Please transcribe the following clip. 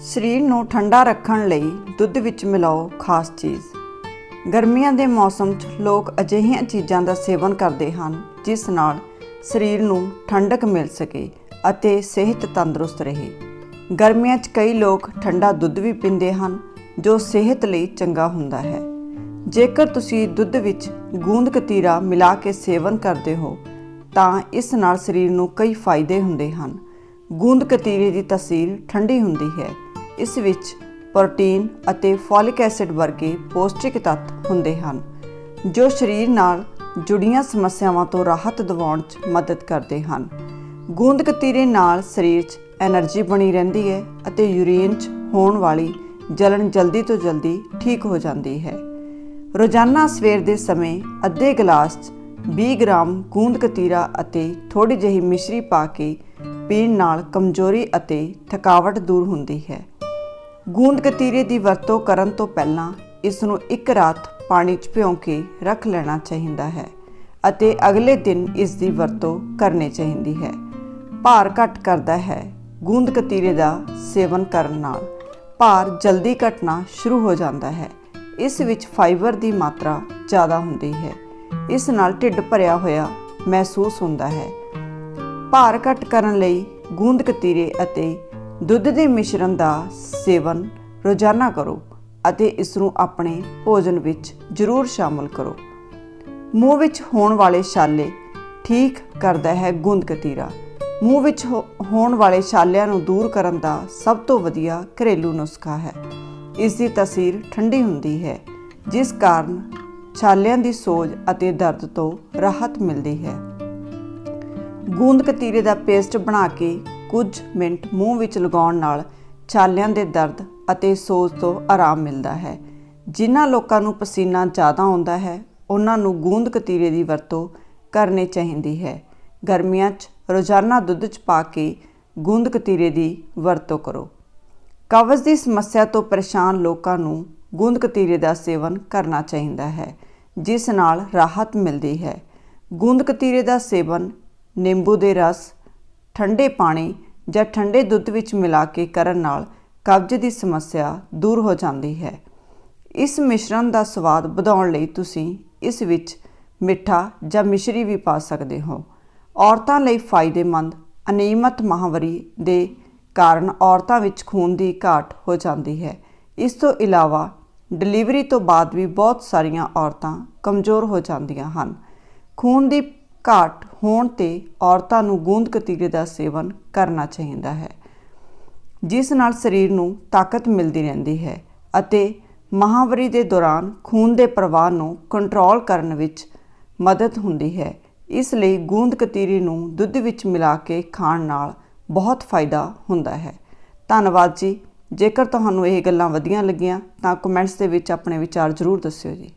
ਸਰੀਰ ਨੂੰ ਠੰਡਾ ਰੱਖਣ ਲਈ ਦੁੱਧ ਵਿੱਚ ਮਿਲਾਓ ਖਾਸ ਚੀਜ਼। ਗਰਮੀਆਂ ਦੇ ਮੌਸਮ 'ਚ ਲੋਕ ਅਜਿਹੀਆਂ ਚੀਜ਼ਾਂ ਦਾ ਸੇਵਨ ਕਰਦੇ ਹਨ, ਜਿਸ ਨਾਲ ਸਰੀਰ ਨੂੰ ਠੰਡਕ ਮਿਲ ਸਕੇ ਅਤੇ ਸਿਹਤ ਤੰਦਰੁਸਤ ਰਹੇ। ਗਰਮੀਆਂ 'ਚ ਕਈ ਲੋਕ ਠੰਡਾ ਦੁੱਧ ਵੀ ਪੀਂਦੇ ਹਨ, ਜੋ ਸਿਹਤ ਲਈ ਚੰਗਾ ਹੁੰਦਾ ਹੈ। ਜੇਕਰ ਤੁਸੀਂ ਦੁੱਧ ਵਿੱਚ ਗੂੰਦ ਕਤੀਰਾ ਮਿਲਾ ਕੇ ਸੇਵਨ ਕਰਦੇ ਹੋ, ਤਾਂ ਇਸ ਨਾਲ ਸਰੀਰ ਨੂੰ ਕਈ ਫਾਇਦੇ ਹੁੰਦੇ ਹਨ। ਗੂੰਦ ਕਤੀਰੇ ਦੀ ਤਸੀਰ ਠੰਡੀ ਹੁੰਦੀ ਹੈ। ਇਸ ਵਿੱਚ ਪ੍ਰੋਟੀਨ ਅਤੇ ਫੋਲਿਕ ਐਸਿਡ ਵਰਗੇ ਪੌਸ਼ਟਿਕ ਤੱਤ ਹੁੰਦੇ ਹਨ, ਜੋ ਸਰੀਰ ਨਾਲ ਜੁੜੀਆਂ ਸਮੱਸਿਆਵਾਂ ਤੋਂ ਰਾਹਤ ਦਿਵਾਉਣ 'ਚ ਮਦਦ ਕਰਦੇ ਹਨ। ਗੂੰਦ ਕਤੀਰੇ ਨਾਲ ਸਰੀਰ 'ਚ એનર્ਜੀ ਬਣੀ ਰਹਿੰਦੀ ਹੈ ਅਤੇ ਯੂਰੀਨ 'ਚ ਹੋਣ ਵਾਲੀ ਜਲਣ ਜਲਦੀ ਤੋਂ ਜਲਦੀ ਠੀਕ ਹੋ ਜਾਂਦੀ ਹੈ। ਰੋਜ਼ਾਨਾ ਸਵੇਰ ਦੇ ਸਮੇਂ ਅੱਧੇ ਗਲਾਸ 20 ਗ੍ਰਾਮ ਗੂੰਦ ਕਤੀਰਾ ਅਤੇ ਥੋੜੀ ਜਿਹੀ ਮਿਸ਼ਰੀ ਪਾ ਕੇ ਪੀਣ ਨਾਲ ਕਮਜ਼ੋਰੀ ਅਤੇ ਥਕਾਵਟ ਦੂਰ ਹੁੰਦੀ ਹੈ। ਗੂੰਦ ਕਤੀਰੇ ਦੀ ਵਰਤੋਂ ਕਰਨ ਤੋਂ ਪਹਿਲਾਂ ਇਸ ਨੂੰ ਇੱਕ ਰਾਤ ਪਾਣੀ 'ਚ ਭਿਓ ਕੇ ਰੱਖ ਲੈਣਾ ਚਾਹੀਦਾ ਹੈ ਅਤੇ ਅਗਲੇ ਦਿਨ ਇਸ ਦੀ ਵਰਤੋਂ ਕਰਨੀ ਚਾਹੀਦੀ ਹੈ। ਭਾਰ ਘਟ ਕਰਦਾ ਹੈ, ਗੂੰਦ ਕਤੀਰੇ ਦਾ ਸੇਵਨ ਕਰਨ ਨਾਲ ਭਾਰ ਜਲਦੀ ਘਟਣਾ ਸ਼ੁਰੂ ਹੋ ਜਾਂਦਾ ਹੈ। ਇਸ ਵਿੱਚ ਫਾਈਬਰ ਦੀ ਮਾਤਰਾ ਜ਼ਿਆਦਾ ਹੁੰਦੀ ਹੈ। ਇਸ ਨਾਲ ਢਿੱਡ ਭਰਿਆ ਹੋਇਆ ਮਹਿਸੂਸ ਹੁੰਦਾ ਹੈ ਭਾਰ ਘਟ ਕਰਨ ਲਈ ਗੂੰਦ ਕਤੀਰੇ ਅਤੇ ਦੁੱਧ ਦੇ ਮਿਸ਼ਰਣ ਦਾ ਸੇਵਨ ਰੋਜ਼ਾਨਾ ਕਰੋ ਅਤੇ ਇਸ ਨੂੰ ਆਪਣੇ ਭੋਜਨ ਵਿੱਚ ਜ਼ਰੂਰ ਸ਼ਾਮਲ ਕਰੋ। ਮੂੰਹ ਵਿੱਚ ਹੋਣ ਵਾਲੇ ਛਾਲੇ ਠੀਕ ਕਰਦਾ ਹੈ ਗੂੰਦ ਕਤੀਰਾ। ਮੂੰਹ ਵਿੱਚ ਹੋ- ਹੋਣ ਵਾਲੇ ਛਾਲਿਆਂ ਨੂੰ ਦੂਰ ਕਰਨ ਦਾ ਸਭ ਤੋਂ ਵਧੀਆ ਘਰੇਲੂ ਨੁਸਖਾ ਹੈ। ਇਸ ਦੀ ਤਸੀਰ ਠੰਡੀ ਹੁੰਦੀ ਹੈ, ਜਿਸ ਕਾਰਨ ਛਾਲਿਆਂ ਦੀ ਸੋਜ ਅਤੇ ਦਰਦ ਤੋਂ ਰਾਹਤ ਮਿਲਦੀ ਹੈ। ਗੂੰਦ ਕਤੀਰੇ ਦਾ ਪੇਸਟ ਬਣਾ ਕੇ ਕੁਝ ਮਿੰਟ ਮੂੰਹ ਵਿੱਚ ਲਗਾਉਣ ਨਾਲ ਛਾਲਿਆਂ ਦੇ ਦਰਦ ਅਤੇ ਸੋਜ ਤੋਂ ਆਰਾਮ ਮਿਲਦਾ ਹੈ। ਜਿਨ੍ਹਾਂ ਲੋਕਾਂ ਨੂੰ ਪਸੀਨਾ ਜ਼ਿਆਦਾ ਆਉਂਦਾ ਹੈ, ਉਹਨਾਂ ਨੂੰ ਗੂੰਦ ਕਤੀਰੇ ਦੀ ਵਰਤੋਂ ਕਰਨੀ ਚਾਹੀਦੀ ਹੈ। ਗਰਮੀਆਂ 'ਚ ਰੋਜ਼ਾਨਾ ਦੁੱਧ 'ਚ ਪਾ ਕੇ ਗੂੰਦ ਕਤੀਰੇ ਦੀ ਵਰਤੋਂ ਕਰੋ। ਕਬਜ਼ ਦੀ ਸਮੱਸਿਆ ਤੋਂ ਪਰੇਸ਼ਾਨ ਲੋਕਾਂ ਨੂੰ ਗੂੰਦ ਕਤੀਰੇ ਦਾ ਸੇਵਨ ਕਰਨਾ ਚਾਹੀਦਾ ਹੈ, ਜਿਸ ਨਾਲ ਰਾਹਤ ਮਿਲਦੀ ਹੈ। ਗੂੰਦ ਕਤੀਰੇ ਦਾ ਸੇਵਨ ਨਿੰਬੂ ਦੇ ਰਸ, ਠੰਡੇ ਪਾਣੀ ਜਾਂ ਠੰਡੇ ਦੁੱਧ ਵਿੱਚ ਮਿਲਾ ਕੇ ਕਰਨ ਨਾਲ ਕਬਜ਼ ਦੀ ਸਮੱਸਿਆ ਦੂਰ ਹੋ ਜਾਂਦੀ ਹੈ। ਇਸ ਮਿਸ਼ਰਣ ਦਾ ਸਵਾਦ ਵਧਾਉਣ ਲਈ ਤੁਸੀਂ ਇਸ ਵਿੱਚ ਮਿੱਠਾ ਜਾਂ ਮਿਸ਼ਰੀ ਵੀ ਪਾ ਸਕਦੇ ਹੋ। ਔਰਤਾਂ ਲਈ ਫਾਇਦੇਮੰਦ ਅਨਿਯਮਤ ਮਾਹਵਾਰੀ ਦੇ ਕਾਰਨ ਔਰਤਾਂ ਵਿੱਚ ਖੂਨ ਦੀ ਘਾਟ ਹੋ ਜਾਂਦੀ ਹੈ। ਇਸ ਤੋਂ ਇਲਾਵਾ ਡਿਲੀਵਰੀ ਤੋਂ ਬਾਅਦ ਵੀ ਬਹੁਤ ਸਾਰੀਆਂ ਔਰਤਾਂ ਕਮਜ਼ੋਰ ਹੋ ਜਾਂਦੀਆਂ ਹਨ। ਖੂਨ ਦੀ ਘਾਟ ਹੋਣ ਤੇ ਔਰਤਾਂ ਨੂੰ ਗੂੰਦ ਕਤੀਰੇ ਦਾ ਸੇਵਨ ਕਰਨਾ ਚਾਹੀਦਾ ਹੈ, ਜਿਸ ਨਾਲ ਸਰੀਰ ਨੂੰ ਤਾਕਤ ਮਿਲਦੀ ਰਹਿੰਦੀ ਹੈ ਅਤੇ ਮਾਹਵਾਰੀ ਦੇ ਦੌਰਾਨ ਖੂਨ ਦੇ ਪ੍ਰਵਾਹ ਨੂੰ ਕੰਟਰੋਲ ਕਰਨ ਵਿੱਚ ਮਦਦ ਹੁੰਦੀ ਹੈ। ਇਸ ਲਈ ਗੂੰਦ ਕਤੀਰੀ ਨੂੰ ਦੁੱਧ ਵਿੱਚ ਮਿਲਾ ਕੇ ਖਾਣ ਨਾਲ ਬਹੁਤ ਫਾਇਦਾ ਹੁੰਦਾ ਹੈ। ਧੰਨਵਾਦ ਜੀ। ਜੇਕਰ ਤੁਹਾਨੂੰ ਇਹ ਗੱਲਾਂ ਵਧੀਆ ਲੱਗੀਆਂ ਤਾਂ ਕਮੈਂਟਸ ਦੇ ਵਿੱਚ ਆਪਣੇ ਵਿਚਾਰ ਜ਼ਰੂਰ ਦੱਸਿਓ ਜੀ।